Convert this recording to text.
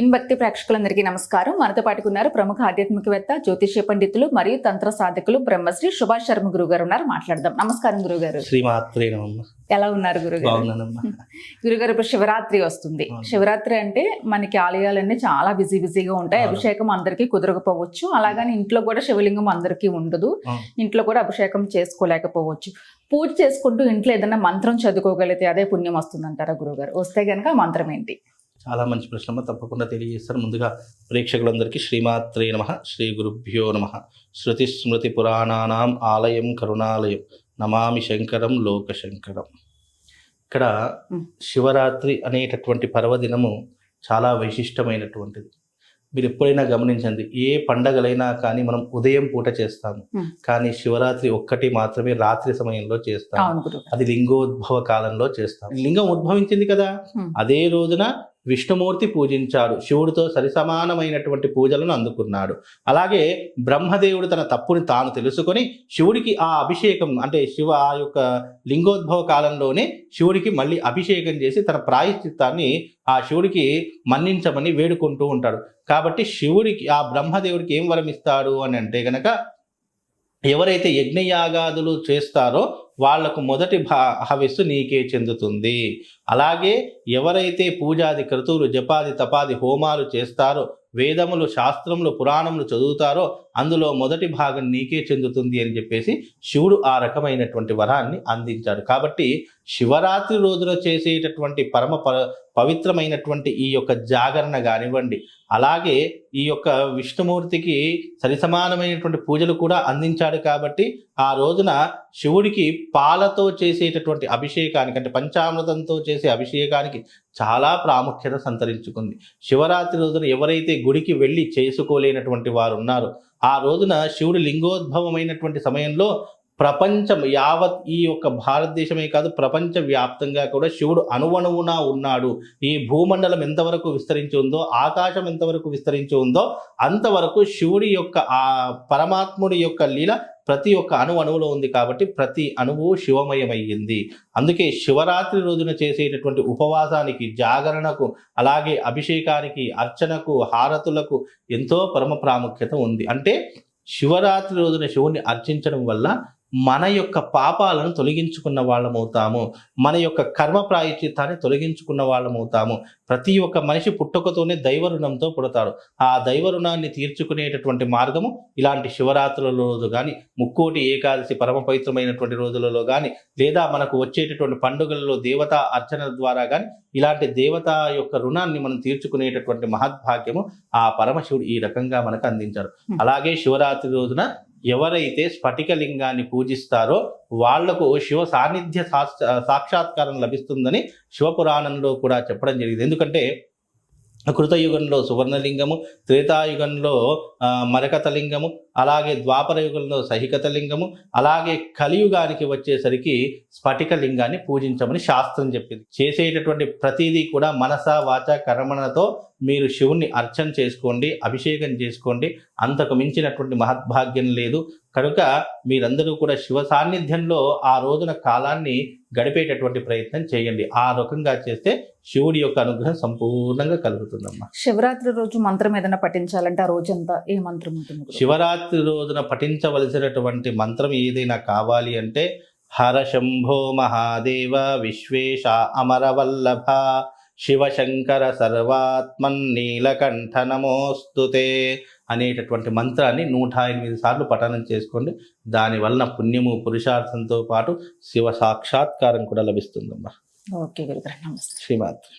In భక్తి ప్రేక్షకులందరికీ నమస్కారం. మనతో పాటుకున్నారు ప్రముఖ ఆధ్యాత్మికవేత్త జ్యోతిష్య పండితులు మరియు తంత్ర సాధకులు బ్రహ్మశ్రీ సుభాష్ శర్మ గురువు గారు ఉన్నారు మాట్లాడదాం. నమస్కారం గురుగారు. శ్రీమాత్రే నమమ్మ ఎలా ఉన్నారు గురుగారు? గురుగారు ఇప్పుడు శివరాత్రి వస్తుంది. శివరాత్రి అంటే మనకి ఆలయాలన్నీ చాలా బిజీ బిజీగా ఉంటాయి. అభిషేకం అందరికీ కుదరకపోవచ్చు. అలాగని ఇంట్లో కూడా శివలింగం అందరికీ ఉండదు. ఇంట్లో కూడా అభిషేకం చేసుకోలేకపోవచ్చు. పూజ చేసుకుంటూ ఇంట్లో ఏదైనా మంత్రం చదువుకోగలిగితే అదే పుణ్యం వస్తుందంటారా గురుగారు? వస్తే గనక మంత్రం ఏంటి? చాలా మంచి ప్రశ్నమ్మ తప్పకుండా తెలియజేస్తాను ముందుగా ప్రేక్షకులందరికీ శ్రీమాత్రే నమ. శ్రీ గురుభ్యో నమ. శృతి స్మృతి పురాణానాం ఆలయం కరుణాలయం. నమామి శంకరం లోకశంకరం ఇక్కడ. శివరాత్రి అనేటటువంటి పర్వదినము చాలా వైశిష్టమైనటువంటిది. మీరు ఎప్పుడైనా గమనించండి ఏ పండగలైనా కానీ మనం ఉదయం పూట చేస్తాము. కానీ శివరాత్రి ఒక్కటి మాత్రమే రాత్రి సమయంలో చేస్తాము. అది లింగోద్భవ కాలంలో చేస్తాం లింగం ఉద్భవించింది కదా. అదే రోజున విష్ణుమూర్తి పూజించాడు శివుడితో సరిసమానమైనటువంటి పూజలను అందుకున్నాడు. అలాగే బ్రహ్మదేవుడు తన తప్పుని తాను తెలుసుకొని శివుడికి ఆ అభిషేకం అంటే శివ ఆ యొక్క లింగోద్భవ కాలంలోనే శివుడికి మళ్ళీ అభిషేకం చేసి తన ప్రాయశ్చిత్తాన్ని ఆ శివుడికి మన్నించమని వేడుకుంటూ ఉంటాడు. కాబట్టి శివుడికి ఆ బ్రహ్మదేవుడికి ఏం వరం ఇస్తాడు అని అంటే గనక ఎవరైతే యజ్ఞయాగాదులు చేస్తారో వాళ్ళకు మొదటి భా హవిస్సు నీకే చెందుతుంది. అలాగే ఎవరైతే పూజాది క్రతువులు జపాది తపాది హోమాలు చేస్తారో వేదములు శాస్త్రములు పురాణములు చదువుతారో అందులో మొదటి భాగం నీకే చెందుతుంది అని చెప్పేసి శివుడు ఆ రకమైనటువంటి వరాన్ని అందించాడు. కాబట్టి శివరాత్రి రోజున చేసేటటువంటి పరమ ప పవిత్రమైనటువంటి ఈ యొక్క జాగరణ కానివ్వండి అలాగే ఈ యొక్క విష్ణుమూర్తికి సరిసమానమైనటువంటి పూజలు కూడా అందించాడు కాబట్టి ఆ రోజున శివుడికి పాలతో చేసేటటువంటి అభిషేకానికి అంటే పంచామృతంతో చేసే అభిషేకానికి చాలా ప్రాముఖ్యత సంతరించుకుంది. శివరాత్రి రోజున ఎవరైతే గుడికి వెళ్ళి చేసుకోలేనటువంటి వారు ఉన్నారో ఆ రోజున శివుడు లింగోద్భవమైనటువంటి సమయంలో ప్రపంచం యావత్ ఈ యొక్క భారతదేశమే కాదు ప్రపంచ వ్యాప్తంగా కూడా శివుడు అణువణువునా ఉన్నాడు. ఈ భూమండలం ఎంతవరకు విస్తరించి ఉందో ఆకాశం ఎంతవరకు విస్తరించి ఉందో అంతవరకు శివుడి యొక్క ఆ పరమాత్ముడి యొక్క లీల ప్రతి ఒక్క అణు అణువులో ఉంది కాబట్టి ప్రతి అణువు శివమయమయ్యింది. అందుకే శివరాత్రి రోజున చేసేటటువంటి ఉపవాసానికి జాగరణకు అలాగే అభిషేకానికి అర్చనకు హారతులకు ఎంతో పరమ ప్రాముఖ్యత ఉంది. అంటే శివరాత్రి రోజున శివుణ్ణి అర్చించడం వల్ల మన యొక్క పాపాలను తొలగించుకున్న వాళ్ళమవుతాము. మన యొక్క కర్మ ప్రాయచిత్తాన్ని తొలగించుకున్న వాళ్ళమవుతాము. ప్రతి ఒక్క మనిషి పుట్టుకతోనే దైవ రుణంతో పుడతాడు. ఆ దైవ రుణాన్ని తీర్చుకునేటటువంటి మార్గము ఇలాంటి శివరాత్రుల రోజు కానీ ముక్కోటి ఏకాదశి పరమ పవిత్రమైనటువంటి రోజులలో కానీ లేదా మనకు వచ్చేటటువంటి పండుగలలో దేవతా అర్చన ద్వారా కానీ ఇలాంటి దేవత యొక్క రుణాన్ని మనం తీర్చుకునేటటువంటి మహద్భాగ్యము ఆ పరమశివుడు ఈ రకంగా మనకు అందించారు. అలాగే శివరాత్రి రోజున ఎవరైతే స్ఫటిక లింగాన్ని పూజిస్తారో వాళ్ళకు శివ సాన్నిధ్య సాక్షాత్కారం లభిస్తుందని శివపురాణంలో కూడా చెప్పడం జరిగింది. ఎందుకంటే కృతయుగంలో సువర్ణలింగము త్రేతాయుగంలో మరకతలింగము మరకత లింగము అలాగే ద్వాపర యుగంలో సహికత లింగము అలాగే కలియుగానికి వచ్చేసరికి స్ఫటిక లింగాన్ని పూజించమని శాస్త్రం చెప్పింది. చేసేటటువంటి ప్రతిదీ కూడా మనస వాచ కర్మణతో మీరు శివుణ్ణి అర్చన చేసుకోండి అభిషేకం చేసుకోండి. అంతకు మించినటువంటి మహద్భాగ్యం లేదు. కనుక మీరందరూ కూడా శివ సాన్నిధ్యంలో ఆ రోజున కాలాన్ని గడిపేటటువంటి ప్రయత్నం చేయండి. ఆ రకంగా చేస్తే శివుడి యొక్క అనుగ్రహం సంపూర్ణంగా కలుగుతుందమ్మా. శివరాత్రి రోజు మంత్రం ఏదైనా పఠించాలంటే ఆ రోజంతా ఏ మంత్రం ఉంటుంది గురువు? శివరాత్రి రోజున పఠించవలసినటువంటి మంత్రం ఏదైనా కావాలి అంటే హర శంభో మహాదేవ విశ్వేశ అమరవల్లభ శివశంకర సర్వాత్మన్ నీలకంఠ నమోస్తుతే అనేటటువంటి మంత్రాన్ని నూట ఎనిమిది సార్లు పఠనం చేసుకోండి. దాని వలన పుణ్యము పురుషార్థంతో పాటు శివ సాక్షాత్కారం కూడా లభిస్తుందమ్మా. ఓకే గురుగారు నమస్తే. శ్రీమాత్రి.